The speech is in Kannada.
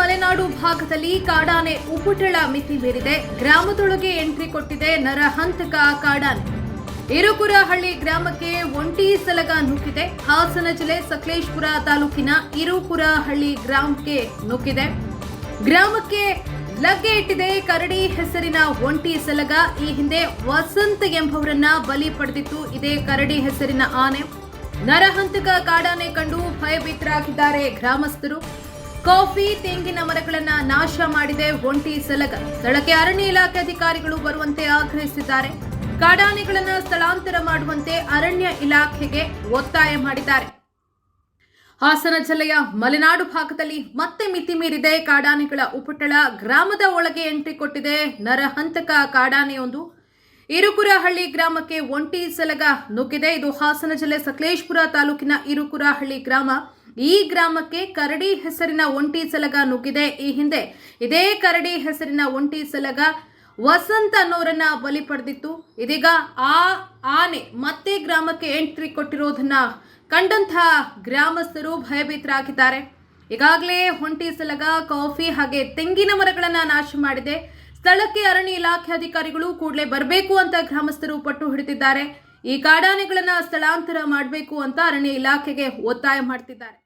ಮಲೆನಾಡು ಭಾಗದಲ್ಲಿ ಕಾಡಾನೆ ಉಪಟಳ ಮಿತಿ ಮೀರಿದೆ. ಗ್ರಾಮದೊಳಗೆ ಎಂಟ್ರಿ ಕೊಟ್ಟಿದೆ ನರಹಂತಕ ಕಾಡಾನೆ. ಇರುಕುರಹಳ್ಳಿ ಗ್ರಾಮಕ್ಕೆ ಒಂಟಿ ಸಲಗ ನುಗ್ಗಿದೆ. ಹಾಸನ ಜಿಲ್ಲೆ ಸಕಲೇಶ್ಪುರ ತಾಲೂಕಿನ ಇರುಕುರಹಳ್ಳಿ ಗ್ರಾಮಕ್ಕೆ ನುಗ್ಗಿದೆ. ಗ್ರಾಮಕ್ಕೆ ಲಗ್ಗೆ ಇಟ್ಟಿದೆ ಕರಡಿ ಹೆಸರಿನ ಒಂಟಿ ಸಲಗ. ಈ ಹಿಂದೆ ವಸಂತ್ ಎಂಬವರನ್ನ ಬಲಿ ಪಡೆದಿತ್ತು. ಇದೇ ಕರಡಿ ಹೆಸರಿನ ಆನೆ. ನರಹಂತಕ ಕಾಡಾನೆ ಕಂಡು ಭಯಭೀತರಾಗಿದ್ದಾರೆ ಗ್ರಾಮಸ್ಥರು. ಕಾಫಿ, ತೆಂಗಿನ ಮರಗಳನ್ನ ನಾಶ ಮಾಡಿದೆ, ಒಂಟಿ ಸಲಗ. ಸ್ಥಳಕ್ಕೆ ಅರಣ್ಯ ಇಲಾಖೆ ಅಧಿಕಾರಿಗಳು ಬರುವಂತೆ ಆಗ್ರಹಿಸಿದ್ದಾರೆ. ಕಾಡಾನೆಗಳನ್ನ ಸ್ಥಳಾಂತರ ಮಾಡುವಂತೆ ಅರಣ್ಯ ಇಲಾಖೆಗೆ ಒತ್ತಾಯ ಮಾಡಿದ್ದಾರೆ. ಹಾಸನ ಜಿಲ್ಲೆಯ ಮಲೆನಾಡು ಭಾಗದಲ್ಲಿ ಮತ್ತೆ ಮಿತಿ ಮೀರಿದೆ. ಕಾಡಾನೆಗಳ ಉಪಟಳ ಗ್ರಾಮದ ಒಳಗೆ ಎಂಟ್ರಿ ಕೊಟ್ಟಿದೆ. ನರಹಂತಕ ಕಾಡಾನೆಯೊಂದು. ಇರುಕುರಹಳ್ಳಿ ಗ್ರಾಮಕ್ಕೆ ಒಂಟಿ ಸಲಗ ನುಗ್ಗಿದೆ. ಇದು ಹಾಸನ ಜಿಲ್ಲೆ ಸಕಲೇಶ್ಪುರ ತಾಲೂಕಿನ ಇರುಕುರಹಳ್ಳಿ ಗ್ರಾಮ. ಈ ಗ್ರಾಮಕ್ಕೆ ಕರಡಿ ಹೆಸರಿನ ಒಂಟಿ ಸಲಗ ನುಗ್ಗಿದೆ. ಈ ಹಿಂದೆ ಇದೇ ಕರಡಿ ಹೆಸರಿನ ಒಂಟಿ ಸಲಗ ವಸಂತ ಅನ್ನೋರನ್ನ ಬಲಿ ಪಡೆದಿತ್ತು. ಇದೀಗ ಆ ಆನೆ ಮತ್ತೆ ಗ್ರಾಮಕ್ಕೆ ಎಂಟ್ರಿ ಕೊಟ್ಟಿರೋದನ್ನ ಕಂಡಂತಹ ಗ್ರಾಮಸ್ಥರು ಭಯಭೀತರಾಗಿದ್ದಾರೆ. ಈಗಾಗಲೇ ಹೊಂಟಿ ಸಲಗ, ಕಾಫಿ ಹಾಗೆ ತೆಂಗಿನ ಮರಗಳನ್ನ ನಾಶ ಮಾಡಿದೆ. ಸ್ಥಳಕ್ಕೆ ಅರಣ್ಯ ಇಲಾಖೆ ಅಧಿಕಾರಿಗಳು ಕೂಡಲೇ ಬರಬೇಕು ಅಂತ ಗ್ರಾಮಸ್ಥರು ಪಟ್ಟು ಹಿಡಿದಿದ್ದಾರೆ. ಈ ಕಾಡಾನೆಗಳನ್ನ ಸ್ಥಳಾಂತರ ಮಾಡಬೇಕು ಅಂತ ಅರಣ್ಯ ಇಲಾಖೆಗೆ ಒತ್ತಾಯ ಮಾಡ್ತಿದ್ದಾರೆ.